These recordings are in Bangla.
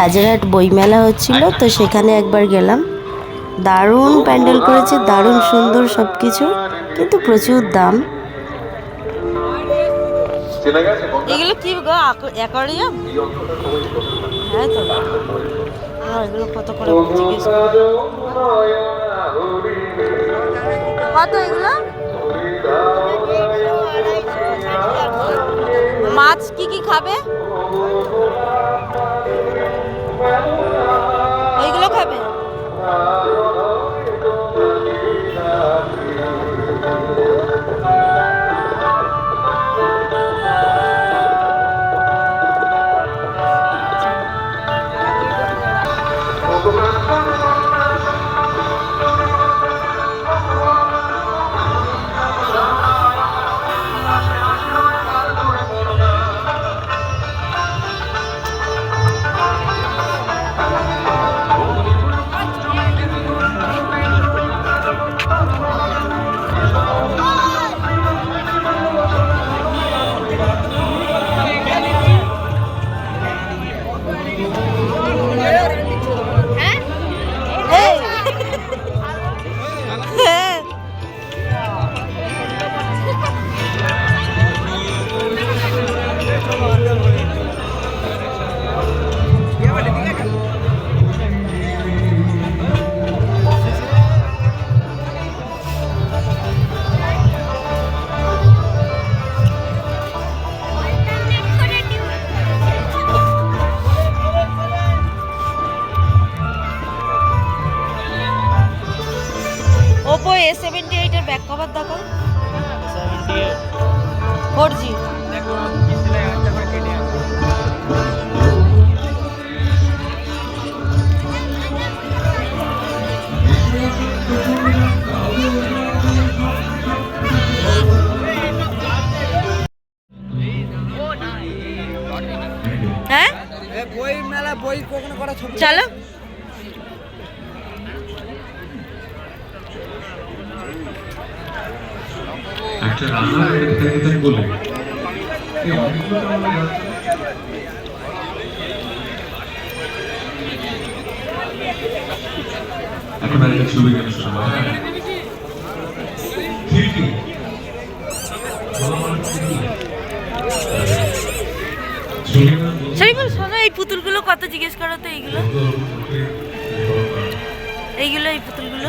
রাজারহাট বইমেলা হচ্ছিল, তো সেখানে একবার গেলাম। দারুণ প্যান্ডেল করেছে, দারুণ সুন্দর সব কিছু কিন্তু প্রচুর দাম। এগুলো কি গো হ্যাঁ এগুলো কত করে কত এগুলো? মাছ কি কি খাবে? এ সেভেন্টি এইটের ব্যাক কভার দেখো ফোর জি হ্যাঁ? বই মেলা বই কখনো করা চলো। একটা বলে এই আমরা এখন আর একটা ছবি কেন শোনা খিড়কি ছবি না সেই বল শোনো এই পুতুলগুলো কত জিজ্ঞেস করো তো এইগুলো। এইগুলো এই পুতুলগুলো।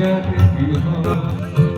যাতে কি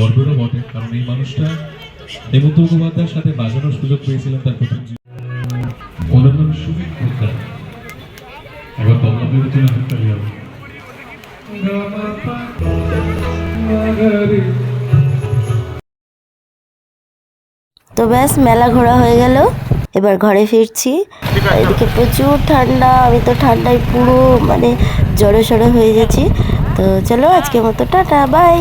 গর্বেরও বটে, কারণ এই মানুষটা হেমন্ত মুখোপাধ্যায়ের সাথে বাজানোর সুযোগ পেয়েছিলেন তার প্রথম। ওনার সুমিত পোদ্দার একবার তবলা বিরতি করতে তো ব্যাস, মেলা ঘোরা হয়ে গেল। এবার ঘরে ফিরছি। এদিকে প্রচুর ঠান্ডা, আমি তো ঠান্ডায় পুরো মানে জড়ো সড়ো হয়ে গেছি। তো চলো আজকে মতো, টাটা বাই